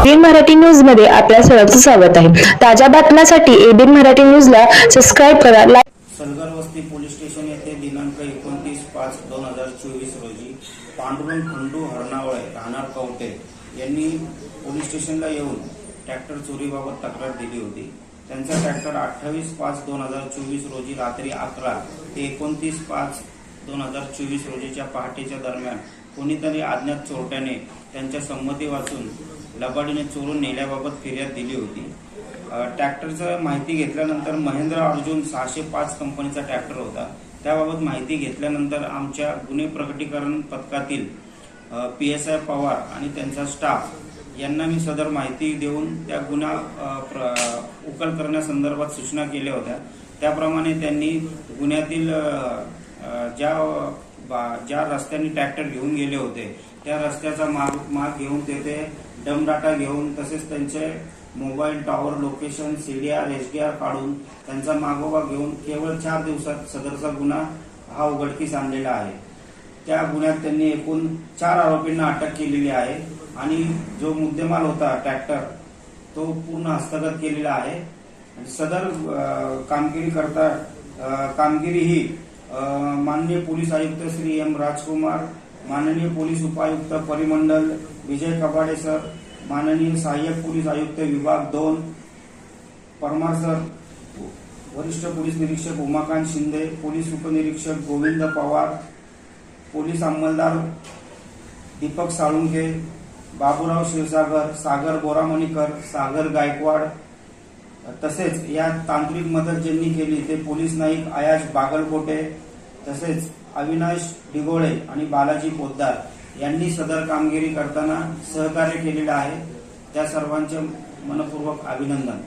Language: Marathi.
एबीएन मराठी न्यूजमध्ये आपल्या सर्वांचं स्वागत आहे. ताज्या बातम्यांसाठी एबीएन मराठी न्यूजला सबस्क्राईब करा like Salgar Vasti police station येथे दिनांक एकोणतीस पाच दोन हजार चोवीस रोजी पांडुरंग खंडू हरणावळे राहणार कवटे यांनी पोलीस स्टेशनला येऊन ट्रॅक्टर चोरीबाबत तक्रार दिली होती. त्यांचा ट्रॅक्टर अठ्ठावीस पाच दोन हजार चोवीस रोजी रात्री अकरा ते एकोणतीस पाच दोन हजार चोवीस रोजीच्या पहाटेच्या दरम्यान कोणीतरी अज्ञात चोरट्याने त्यांच्या संमती वाचून लबाडीने चोरून नेल्याबाबत फिर्याद दिली होती. ट्रॅक्टरचं माहिती घेतल्यानंतर महेंद्र अर्जुन सहाशे पाच कंपनीचा ट्रॅक्टर होता. त्याबाबत माहिती घेतल्यानंतर आमच्या गुन्हे प्रकटीकरण पथकातील पी एस आय पवार आणि त्यांचा स्टाफ यांना मी सदर माहिती देऊन त्या गुन्हा प्र- उकल करण्यासंदर्भात सूचना केल्या होत्या. त्याप्रमाणे त्यांनी गुन्ह्यातील ज्या ज्या रस्त्याने ट्रॅक्टर घेऊन गेले होते त्या रस्त्याचा माग माग घेऊन तेथे डम डाटा घेऊन तसेच त्यांचे mobile tower location CDR R काढून त्यांचा मागोवा घेऊन केवळ चार दिवसात सदरचा गुन्हा हा उघडकीस आणलेला आहे. त्या गुन्ह्यात त्यांनी एकूण चार आरोपींना अटक केलेली आहे आणि जो मुद्देमाल होता ट्रॅक्टर तो पूर्ण हस्तगत केलेला आहे. सदर कामगिरी करता कामगिरी ही माननीय पोलीस आयुक्त श्री एम राजकुमार माननीय पोलीस उपायुक्त परिमंडल विजय कबाडे सर माननीय सहाय्यक पोलीस आयुक्त विभाग दोन परमार सर वरिष्ठ पोलीस निरीक्षक उमाकांत शिंदे पोलीस उपनिरीक्षक गोविंद पवार पोलीस अंमलदार दीपक साळुंके बाबूराव क्षीरसागर सागर बोरामणीकर सागर गायकवाड तसेच या तांत्रिक मदत ज्यांनी केली ते पोलीस नाईक आयाज बागलकोटे तसेच अविनाश डिगोळे आणि बालाजी पोद्दार यांनी सदर कामगिरी करताना सहकार्य केलेलं आहे. त्या सर्वांचे मनपूर्वक अभिनंदन.